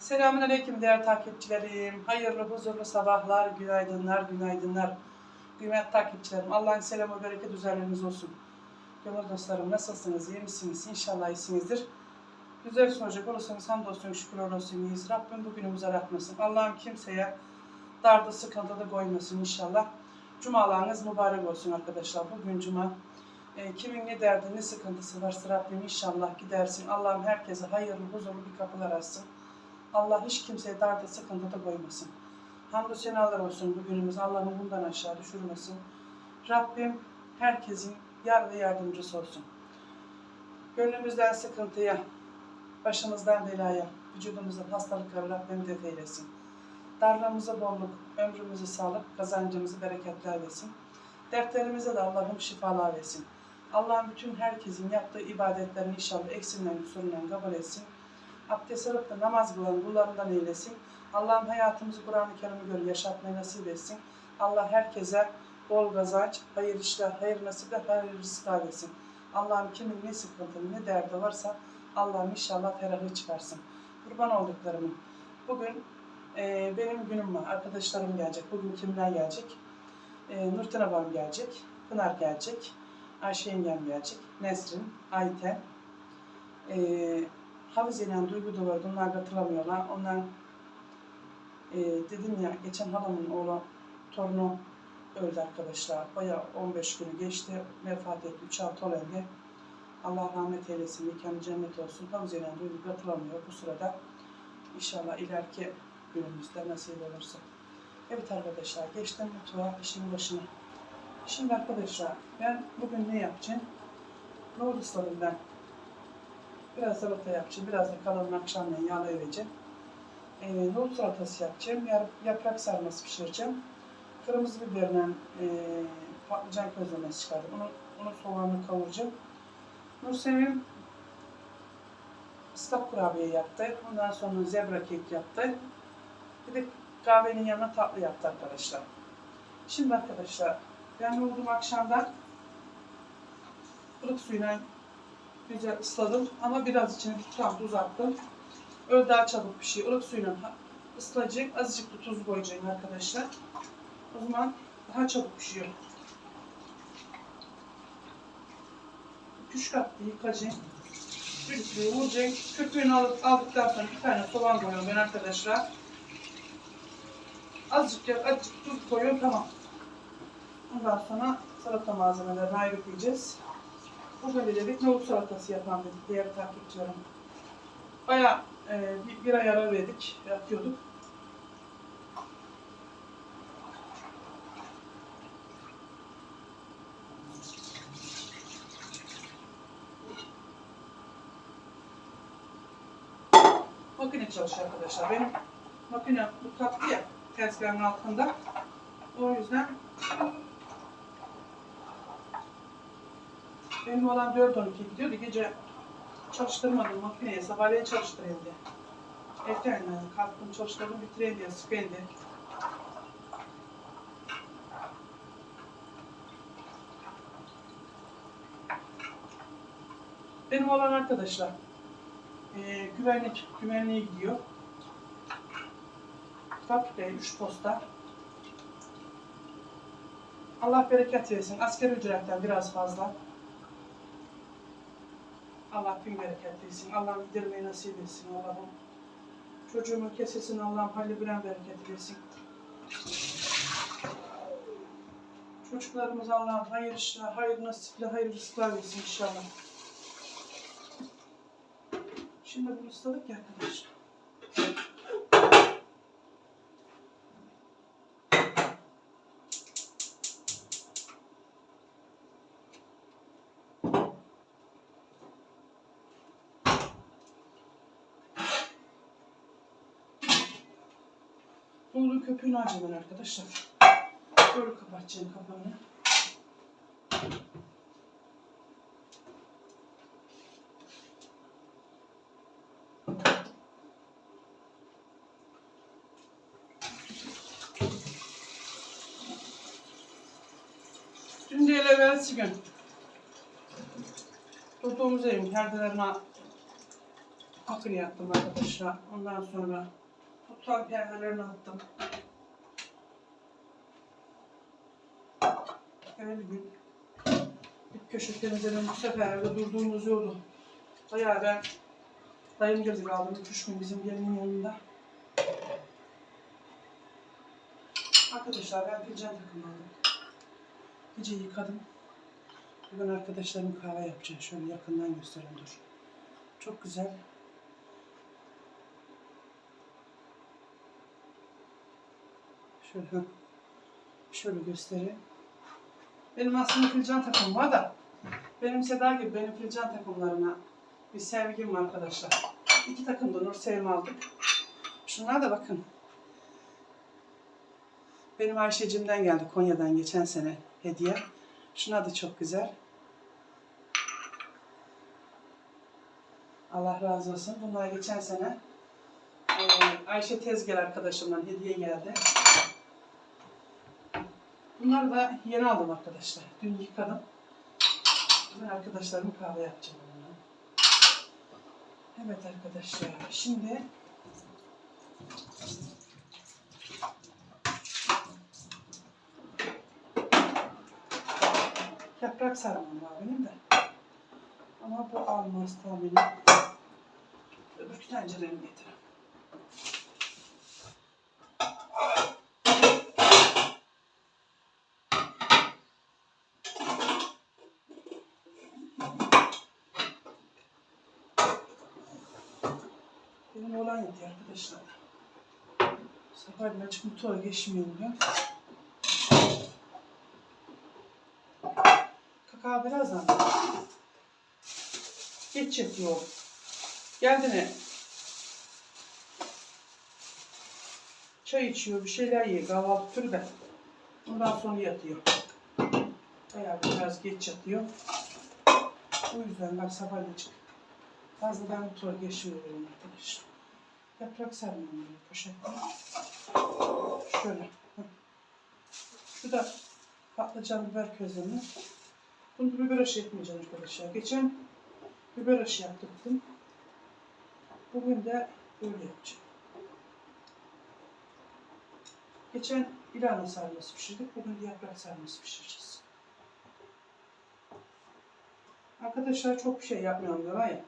Selamünaleyküm değerli takipçilerim. Hayırlı, huzurlu sabahlar, günaydınlar, günaydınlar. Kıymetli takipçilerim, Allah'ın selamı, bereket üzeriniz olsun. Gönül dostlarım nasılsınız, iyi misiniz? İnşallah iyisinizdir. Güzel soracak olursanız hamdolsun, şükürler olsun, iyiyiz. Rabbim bugünümüzü aratmasın. Allah'ım kimseye darda, sıkıntıda koymasın inşallah. Cumalarınız mübarek olsun arkadaşlar. Bugün cuma. E, kimin ne derdi, ne sıkıntısı varsa Rabbim inşallah gidersin. Allah'ım herkese hayırlı, huzurlu bir kapılar açsın. Allah hiç kimseye darda sıkıntıda koymasın. Hamdü senalar olsun bugünümüz. Allah'ım bundan aşağı düşürmesin. Rabbim herkesin yar ve yardımcısı olsun. Gönlümüzden sıkıntıya, başımızdan belaya, vücudumuzdan hastalıkları Rabbim def eylesin. Darlığımıza bolluk, ömrümüzü sağlık, kazancımızı bereketler versin. Dertlerimize de Allah'ım şifalar versin. Allah'ım bütün herkesin yaptığı ibadetlerini inşallah eksinden, kusurundan kabul etsin. Abdest alıp da namaz kılan kullarından eylesin. Allah'ım hayatımızı Kur'an-ı Kerim'e göre yaşatmayı nasip etsin. Allah herkese bol kazanç, hayır işler, hayır nasipler, hayır rızıklar versin. Allah'ım kimin ne sıkıntı, ne derdi varsa Allah'ım inşallah ferahı çıkarsın. Kurban olduklarımın. Bugün e, benim günüm var. Arkadaşlarım gelecek. Bugün kimler gelecek? E, Nurten abam gelecek. Pınar gelecek. Ayşe yengem gelecek. Nesrin, Ayten. E, Hafize ile Duygu da vardı. Onlar katılamıyorlar. Onlar e, dedim ya geçen halamın oğlu torunu öldü arkadaşlar. Bayağı 15 günü geçti. Vefat etti. 3 altı olende. Allah rahmet eylesin. Mekanı cennet olsun. Hafize ile Duygu katılamıyor bu sırada. İnşallah ileriki günümüzde nasip olursa. Evet arkadaşlar geçtim mutfağa işin başına. Şimdi arkadaşlar ben bugün ne yapacağım? Nohut ısladım ben. Biraz salata yapacağım. Biraz da kalanını akşamleyin yağlayacağım. Ee, nohut salatası yapacağım. Yaprak sarması pişireceğim. Kırmızı biberle e, patlıcan közlemesi çıkardım. Onu, onu soğanla kavuracağım. Nursel'in ıslak kurabiye yaptı. Ondan sonra zebra kek yaptı. Bir de kahvenin yanına tatlı yaptı arkadaşlar. Şimdi arkadaşlar ben nohudumu akşamdan ılık suyla güzel ısladım ama biraz içine tutam tuz attım. Öyle daha çabuk pişiyor. Ilık suyla ha- ıslayacak. Azıcık da tuz koyacağım arkadaşlar. O zaman daha çabuk pişiyor. Küçük attı yıkacağım. Düdüklüğü vuracağım. Köpüğünü alıp, aldıktan sonra bir tane soğan koyuyorum ben arkadaşlar. Azıcık ya, azıcık tuz koyuyorum tamam. Ondan sonra salata malzemelerini ayrı. Bugün de dedik nohut salatası yapalım dedik diğer takipçilerim. Baya e, bir, bir ay ara verdik, yapıyorduk. Makine çalışıyor arkadaşlar. Benim makine bu katlı ya tezgahın altında. O yüzden benim olan 4-12 gidiyordu. Gece çalıştırmadım makineye. Sabahleyin çalıştırayım diye. Erkenden kalktım çalıştırdım bitireyim diye sıkayım. Benim olan arkadaşlar eee güvenlik güvenliğe gidiyor. Fabrikaya 3 posta. Allah bereket versin. Asker ücretten biraz fazla. Allah bin bereket versin. Allah gidermeyi nasip etsin Allah'ım. Çocuğumun kesesin Allah'ım hayırlı bilen bereket versin. Çocuklarımız Allah'ım hayır işler, hayır nasipler, hayır rızıklar versin inşallah. Şimdi bunu ısladık ya arkadaşlar. Nohudun köpüğünü alacağım ben arkadaşlar. Böyle kapatacağım kapağını. Dün değil evvelsi gün. Tuttuğumuz evin perdelerine makineye attım arkadaşlar. Ondan sonra mutfağın perdelerini attım. Her gün bir köşe temizledim. Bu sefer de durduğumuz yolu. Bayağı ben dayım geldi kaldım. Üç gün bizim gelinin yanında. Arkadaşlar ben fincan takımladım. Gece yıkadım. Bugün arkadaşlarım kahve yapacak. Şöyle yakından göstereyim dur. Çok güzel. Şöyle şöyle göstereyim. Benim aslında fincan takımım var da benim Seda gibi benim fincan takımlarına bir sevgim arkadaşlar. İki takım da Nur Sevim aldık. Şunlar da bakın. Benim Ayşe'cimden geldi Konya'dan geçen sene hediye. Şuna da çok güzel. Allah razı olsun. Bunlar geçen sene eee, Ayşe Tezgel arkadaşımdan hediye geldi. Bunları da yeni aldım arkadaşlar. Dün yıkadım. Ben arkadaşlarım kahve yapacağım onunla. Evet arkadaşlar. Şimdi yaprak sarmam var benim de. Ama bu almaz tahminim. Öbür tenceremi getireyim. Benim olan yedi arkadaşlar. Sabahleyin açık mutfağa geçmiyorum diyor. Kakao birazdan. Geç yapıyor. Geldi ne? Çay içiyor, bir şeyler yiyor, kahvaltı türü de. Ondan sonra yatıyor. Bayağı biraz geç yatıyor. O yüzden ben sabahleyin çık. Fazladan mutfağa geçmiyorum arkadaşlar. Yaprak sarmam poşette. Şöyle. Şu da patlıcan biber közlemi. Bunu biber aşı yapmayacağım arkadaşlar. Geçen biber aşı yaptırdım. Bugün de böyle yapacağım. Geçen ilana sarması pişirdik. Bugün de yaprak sarması pişireceğiz. Arkadaşlar çok bir şey yapmıyorum diyorlar ya.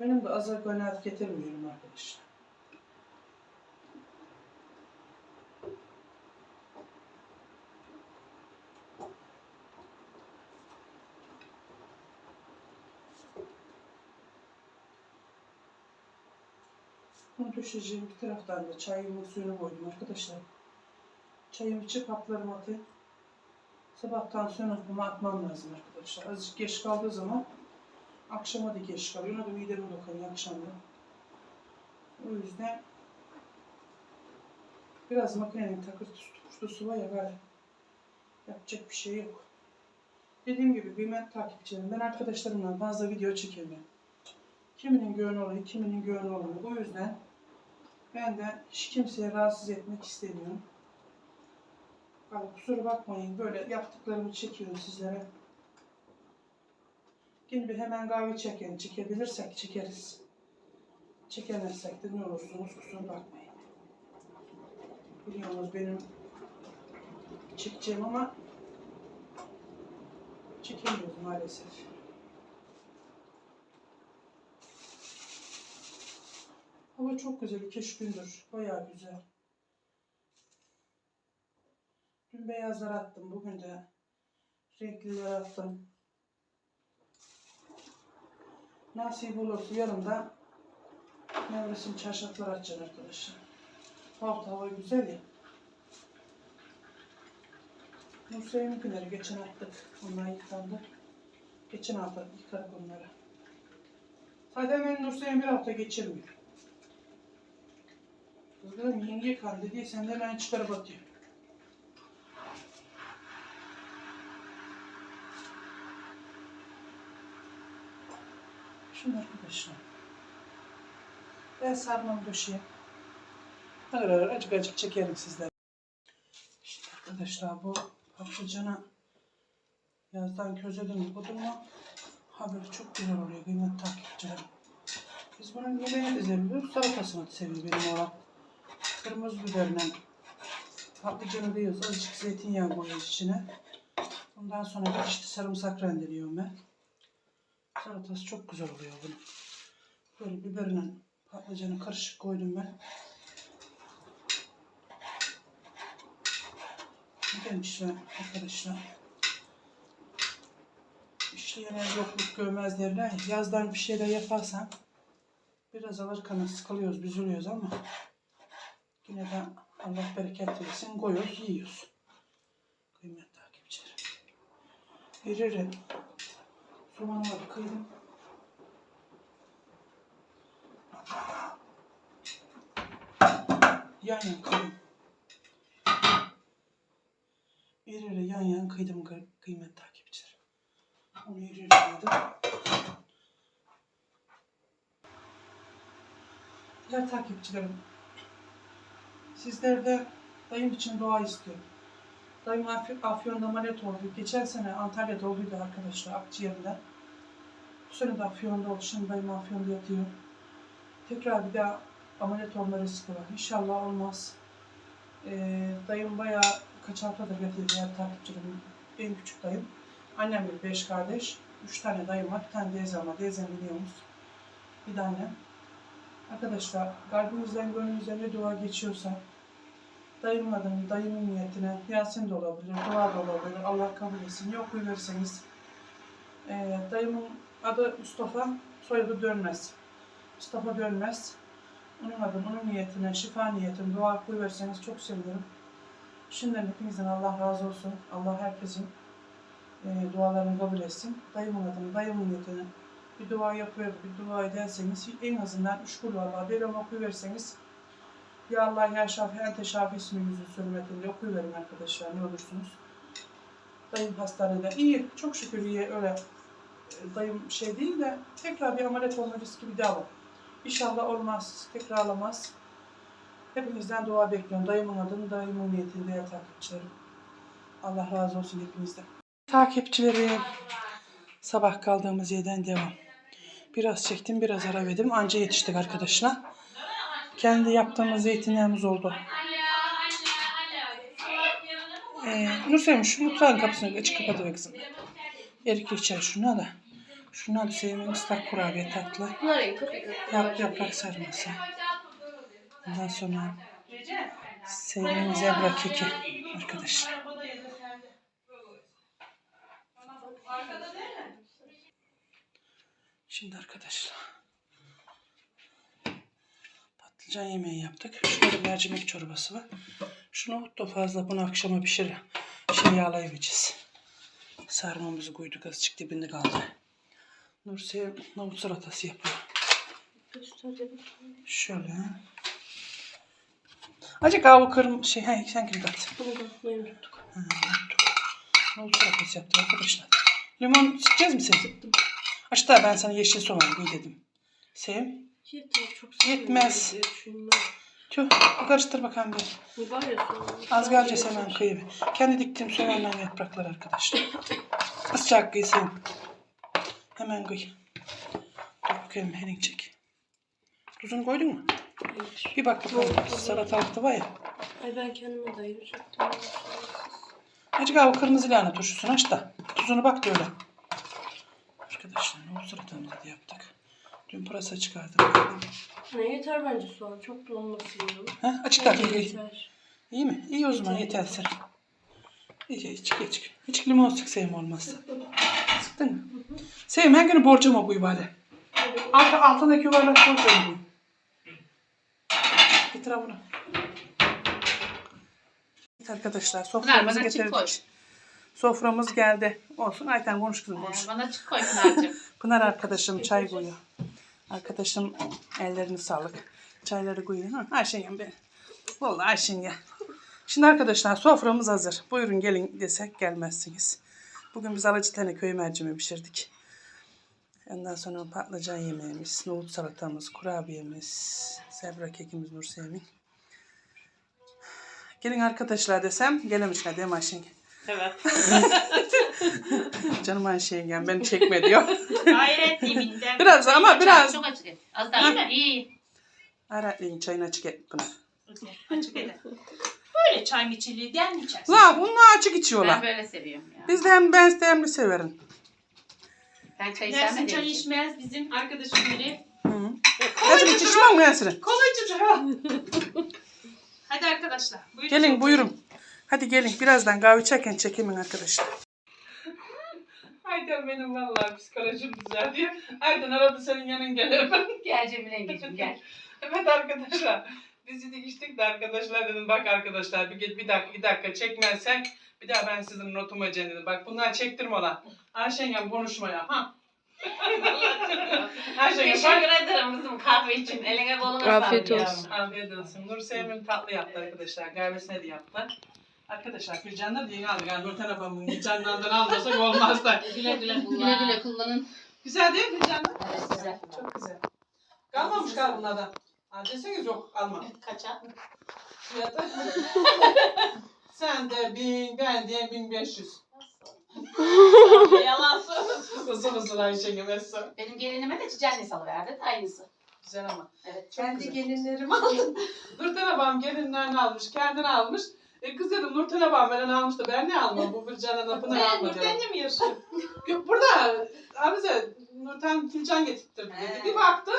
Benim de azar kanaat getirmiyorum arkadaşlar. Bunu düşeceğim bir taraftan da çayımın suyunu koydum arkadaşlar. Çayımı içip haplarımı atayım. Sabah tansiyon hapımı atmam lazım arkadaşlar. Azıcık geç kaldığı zaman akşama da geç kalıyor. Ona da mideme dokunuyor akşamda. O yüzden biraz makinenin takır tuşlusu var ya böyle. Yapacak bir şey yok. Dediğim gibi kıymetli takipçilerim ben arkadaşlarımla fazla video çekemiyorum. Kiminin göğün oluyor, kiminin göğün olmuyor. O yüzden ben de hiç kimseye rahatsız etmek istemiyorum. Hani kusura bakmayın böyle yaptıklarımı çekiyorum sizlere. Yine bir hemen kahve çekin, çekebilirsek çekeriz. Çekemezsek de ne olursunuz kusura bakmayın. Biliyorsunuz benim çekeceğim ama çekemiyoruz maalesef. Hava çok güzel, gündür. Bayağı güzel. Dün beyazlar attım, bugün de renkliler attım. Nasip olursa yarın da nevresim çarşaflar açacağım arkadaşlar. Hafta hava güzel ya. Nursey'inkileri geçen attık. Onlar yıkandı. Geçen hafta yıkadık onları. Zaten benim Nursey'in bir hafta geçirmiyor. Kızlarım yenge kan dedi, sen de ben çıkarıp atıyor. Şimdi arkadaşlar. Ben sarmamı döşeyeyim. Ağır ağır acık acık çekerim sizden. İşte arkadaşlar bu patlıcanı yazdan közledim koydum mu ha böyle çok güzel oluyor kıymetli takipçilerim. Biz bunun yemeğini de seviyoruz. Salatasını da seviyor benim oğlan. Kırmızı biberle patlıcanı diyoruz. Azıcık zeytinyağı koyuyoruz içine. Ondan sonra da işte sarımsak rendeliyorum ben. Salatası çok güzel oluyor bunun. Böyle biberle patlıcanı karışık koydum ben. Neden işte arkadaşlar? İşleyene yokluk görmez derler. ya, Yazdan bir şeyler yaparsan biraz alırken sıkılıyoruz, üzülüyoruz ama yine de Allah bereket versin koyuyoruz, yiyoruz. Kıymetli takipçilerim. Veririm. Soğanı var kıydım. Yan yan kıydım. İri iri yan yan kıydım kı- kıymetli takipçilerim. Onu iri iri kıydım. Değerli takipçilerim, sizler de dayım için dua istiyorum. Dayım Afy- Afyon'da ameliyat oldu. Geçen sene Antalya'da olduydu arkadaşlar akciğerinde. Bu sene de Afyon'da oldu. Şimdi dayım Afyon'da yatıyor. Tekrar bir daha ameliyat olma riski var. İnşallah olmaz. Ee, dayım bayağı kaç haftadır yatıyor diğer takipçilerim. En küçük dayım. Annem bir beş kardeş. Üç tane dayım var. Bir tane teyzem var. Teyzem biliyorsunuz. Bir de. Arkadaşlar kalbimizden gönlümüzden ne dua geçiyorsa dayımın adını, dayımın niyetine Yasin de olabilir, dua da olabilir. Allah kabul etsin. Yok verirseniz. Ee, dayımın adı Mustafa, soyadı Dönmez. Mustafa Dönmez. Onun adını, onun niyetine, şifa niyetine dua koyuverseniz çok sevinirim. Şimdiden hepinizden Allah razı olsun. Allah herkesin e, dualarını kabul etsin. Dayımın adını, dayımın niyetine bir dua yapıyor, bir dua ederseniz en azından üç kul valla bir ama okuyuverseniz Ya Allah ya Şafi ente şafi ismi yüzü sürmetinde okuyuverin arkadaşlar ne olursunuz. Dayım hastanede iyi, çok şükür iyi öyle e, dayım şey değil de tekrar bir ameliyat olma riski bir daha var. İnşallah olmaz, tekrarlamaz. Hepinizden dua bekliyorum. Dayımın adını, dayımın niyetini değerli takipçilerim. Allah razı olsun hepinizden. Takipçilerim, sabah kaldığımız yerden devam. Biraz çektim, biraz ara verdim. Anca yetiştik arkadaşlar. Kendi yaptığımız zeytinlerimiz oldu. Ee, Nursel şu mutfağın kapısını açık kapatıver kızım. Erik içer şuna da. Şuna da sevimli ıslak kurabiye tatlı. Yap, yaprak sarması. Ondan sonra sevimli zebra keki arkadaşlar. Şimdi arkadaşlar patlıcan yemeği yaptık. Şurada mercimek çorbası var. Şunu da fazla bunu akşama pişir şey yağlayıvereceğiz. Sarmamızı koyduk azıcık dibinde kaldı. Nursiye nohut salatası yapıyor. Şöyle. Acık avu kırm şey he, sen kim kat? Bunu da koymayı unuttuk. Ha, unuttuk. Nohut salatası yaptık arkadaşlar. Limon sıkacağız mı sen? Açta ben sana yeşil soğan koy dedim. Sev. Yeter çok Yetmez. Tüh. Bir karıştır bakalım bir. Bu var ya sonra. Az geleceğiz hemen kıyı. Kendi diktiğim soğanla yapraklar arkadaşlar. Isıcak kıysın. Hemen kıy. Dur bakayım herin çek. Tuzunu koydun mu? Bir bak bakalım. Salatalık da var ya. Ay ben kendime dayıracaktım. Azıcık abi kırmızı lahana turşusunu aç da. Tuzunu bak da öyle. Arkadaşlar ne salatamızı da yaptık. Dün pırasa çıkardım. Ne yeter bence soğan. Çok da olmasın ya. Ha, açık kıy. yeter. İyi mi? İyi o zaman yetersin. İyi hiç hiç. Hiç limon sık sevim olmazsa. Sıktın mı? Sevim her gün borcum o bu ibade. Alt, altındaki yuvarlak borcum bu. Getir ha bunu. Evet arkadaşlar soframızı getirdik. Soframız geldi. Olsun Ayten konuş kızım konuş. Bana çık koy Pınar'cığım. Pınar arkadaşım çay koyuyor. Arkadaşım ellerini sağlık. Çayları koyuyor. Ha, Ayşen be. Vallahi Ayşen ya. Şimdi arkadaşlar soframız hazır. Buyurun gelin desek gelmezsiniz. Bugün biz Alacıtene köy mercimeği pişirdik. Ondan sonra patlıcan yemeğimiz, nohut salatamız, kurabiyemiz, zebra kekimiz Nursemin. Gelin arkadaşlar desem gelemişler değil mi Ayşen? Evet. Canım Ayşe yengem beni çekme diyor. Hayret diminden. Biraz ama biraz. Çok açık et. Az daha iyi mi? İyi. Aratlayın çayını açık et bunu. Açık et. Böyle çay miçiliği den mi içersin? La bunlar açık içiyorlar. Ben böyle seviyorum ya. Biz de hem ben de hem de severim. Ben çay Dersin çay içmez bizim arkadaşım biri. Hı. Açık iç içmem ben seni. Hadi arkadaşlar. Buyurun. Gelin buyurun. Hadi gelin birazdan kahve çekin çekimin arkadaşlar. Ayten benim vallahi psikolojim düzel diyor. Ayten aradı senin yanın gelir. Gel Cemile gel. evet arkadaşlar. Biz dedik içtik de arkadaşlar dedim bak arkadaşlar bir, bir dakika bir dakika çekmezsen bir daha ben sizin notumu edeceğim dedim. Bak bunlar çektirme ona. Ayşengem konuşmaya. Ha. Teşekkür ederim kızım kahve için. Eline koluna Afiyet sağlık olsun. yavrum. Afiyet olsun. Nur Sevim'in tatlı yaptı arkadaşlar. Kahvesine de yaptı. Arkadaşlar da yeni aldık. Yani Nurten abamın Gülcan'dan almasak olmaz da. Güle güle kullan. Güle güle kullanın. Güzel değil mi Gülcan'da? Evet güzel. Çok güzel. Kalmamış galiba bunlardan. Ha deseniz yok alma. Kaça? Fiyatı. Sen de bin, ben de bin beş yüz. Yalan söylüyorsun. Hızlı hızlı Ayşe'ye mesela. Benim gelinime de çiçek annesi alıverdi. Aynısı. Güzel ama. Evet. Çok ben de güzel. gelinlerimi aldım. Nurten abam gelinlerini almış, kendini almış. E kız dedim Nurten abam benden almış da ben ne almam? Bu bir canın lafını Ben alma diyorum. Nurten'le mi yaşıyorum? Yok, Burada abize Nurten Filcan getirtirdi dedi. He. Bir baktı.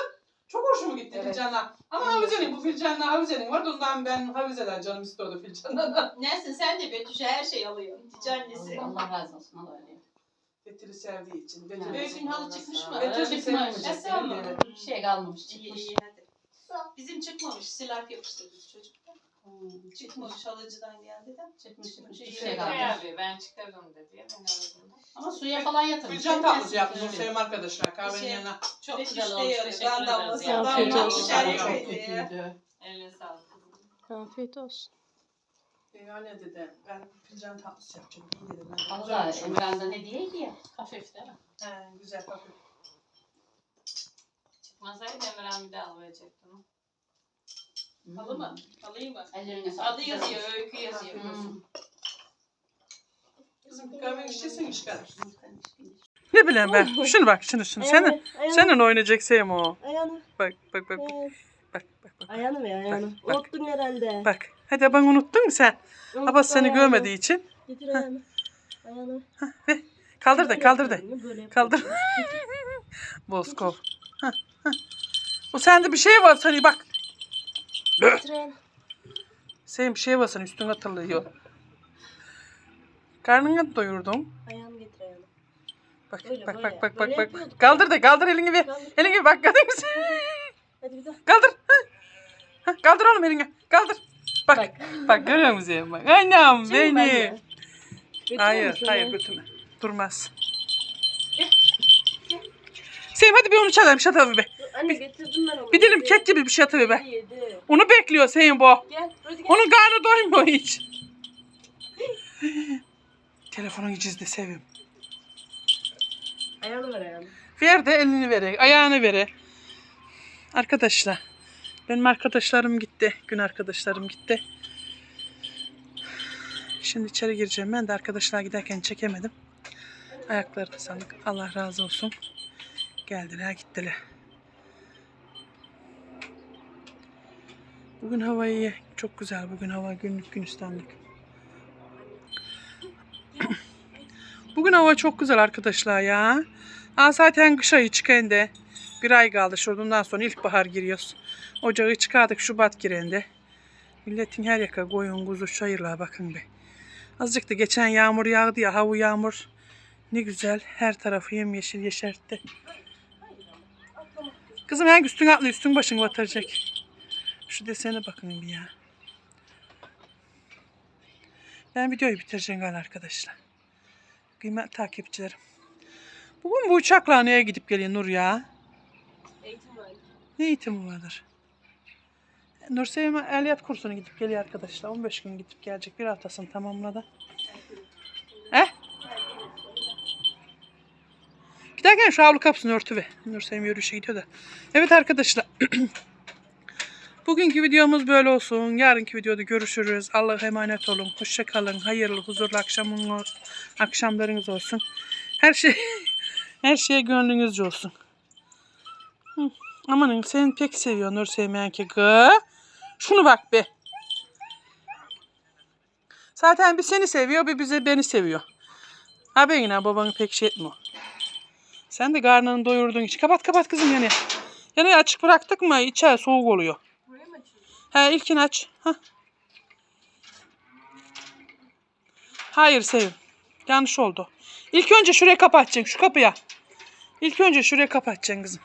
Çok hoşuma gitti Evet. Filcan'a. Ama Havize'nin bu Filcan'la Havize'nin vardı. Ondan ben Havize'den canım istiyordu Filcan'dan. Nesin sen de Betüş'e her şey alıyorsun. Cici annesi. Allah razı olsun. Allah öyle. Betül'ü sevdiği için. Evet. Betül'ü Beyzin halı çıkmış mı? Sevmiş. Nasıl ama? Evet. Bir şey kalmamış. İyi Çıkmış. iyi hadi. Bizim çıkmamış. Silap yapıştırdık çocuklar. Hmm, Çıkmamış halıcıdan geldi de. Çıkmış çıkmış. Şey dedi. kalmamış. abi ben çıkardım dedi ya ben aradım da. Ama suya falan yatırmış. Filcan tatlısı yapmış. Nur Evet. Sevim arkadaşlar kahvenin Şey- yanına. Çok güzel de olmuş. Teşekkür ederiz. Afiyet olsun. Eline sağlık. Afiyet olsun. E, öyle dedi. Ben Filcan tatlısı yapacağım. İyi dedim. Ben de Allah. Emirhan'dan hediyeydi ya. Hafif değil mi? He, güzel hafif. Çıkmasaydı Emirhan bir daha alacaktım. Halı mı? Alayım mı? Ellerine sağlık. Adı yazıyor, öykü yazıyor. Hmm. Kızım kahve içeceksin çıkar. Ne bileyim ben. Şunu bak şunu şunu. Senin, senin oynayacak Sevim o. Ayağını, Bak bak bak. ver. Bak bak bak. ayağını ver ayağını. Bak, bak. Unuttun herhalde. Bak. Hadi ben unuttun mu sen? Unuttun Abbas seni ayağını. görmediği için. Getir ayağını. Ayağını. Kaldır da kaldır da. Kaldır. Bozkov. Hah, hah. O sende bir şey var seni bak. Ayağını. Senin bir şey var senin üstüne atılıyor. Karnını doyurdum. Ayağını getir ayağını. Bak Öyle, bak bak bak Böyle bak bak. yapıyorduk. Kaldır da kaldır elini bir. Kaldır. Elini bir bak kaldır mısın? Hadi bir daha. Kaldır. Hah. Kaldır oğlum elini. Kaldır. Bak. Bak, görüyor musun Zeynep? Bak. Annem Şey mi beni. Götürüyor Hayır, musun hayır ya? götürme. Durmaz. Sevim hadi bir onu çalalım şat abi be. Anne getirdim ben onu. Bir dilim kek gibi bir şey atıver be. Yedi. Onu bekliyor Sevim bu. Gel. Hadi gel. Onun karnı doymuyor hiç. Telefonun gizli Sevim. Ayağını ver ayağını. Ver de elini vere, ayağını vere. Arkadaşlar. Benim arkadaşlarım gitti. Gün arkadaşlarım gitti. Şimdi içeri gireceğim. Ben de arkadaşlar giderken çekemedim. Ayaklarına sağlık. Allah razı olsun. Geldiler gittiler. Bugün hava iyi. Çok güzel. Bugün hava günlük günistanlık. Bugün hava çok güzel arkadaşlar ya. Aa, zaten kış ayı çıkende. Bir ay kaldı şuradan sonra ilkbahar giriyoruz. Ocağı çıkardık Şubat girende. Milletin her yaka koyun kuzu çayırlar bakın be. Azıcık da geçen yağmur yağdı ya hava yağmur. Ne güzel her tarafı yemyeşil yeşertti. Kızım hangi üstün atlı üstün başını batıracak. Şu desene bakın bir ya. Ben videoyu bitireceğim galiba arkadaşlar. Kıymetli takipçilerim. Bugün bu uçakla neye gidip geliyor Nur ya? Eğitim var. Ne eğitimi vardır? Nur Sevim ehliyet kursuna gidip geliyor arkadaşlar. 15 gün gidip gelecek. Bir haftasını tamamladı. He? Giderken şu avlu kapısını örtü ve Nur Sevim yürüyüşe gidiyor da. Evet arkadaşlar. Bugünkü videomuz böyle olsun. Yarınki videoda görüşürüz. Allah'a emanet olun. Hoşça kalın. Hayırlı, huzurlu akşamınız, akşamlarınız olsun. Her şey her şeye gönlünüzce olsun. Amanın seni pek seviyor Nur sevmeyen ki. Gı. Şunu bak be. Zaten bir seni seviyor, bir bize beni seviyor. Ha ben yine babanı pek şey etmiyor. Sen de karnını doyurdun hiç. Kapat kapat kızım yani. Yani açık bıraktık mı içer soğuk oluyor. He ilkini aç. Hah. Hayır Sevim. Yanlış oldu. İlk önce şuraya kapatacaksın şu kapıya. İlk önce şuraya kapatacaksın kızım.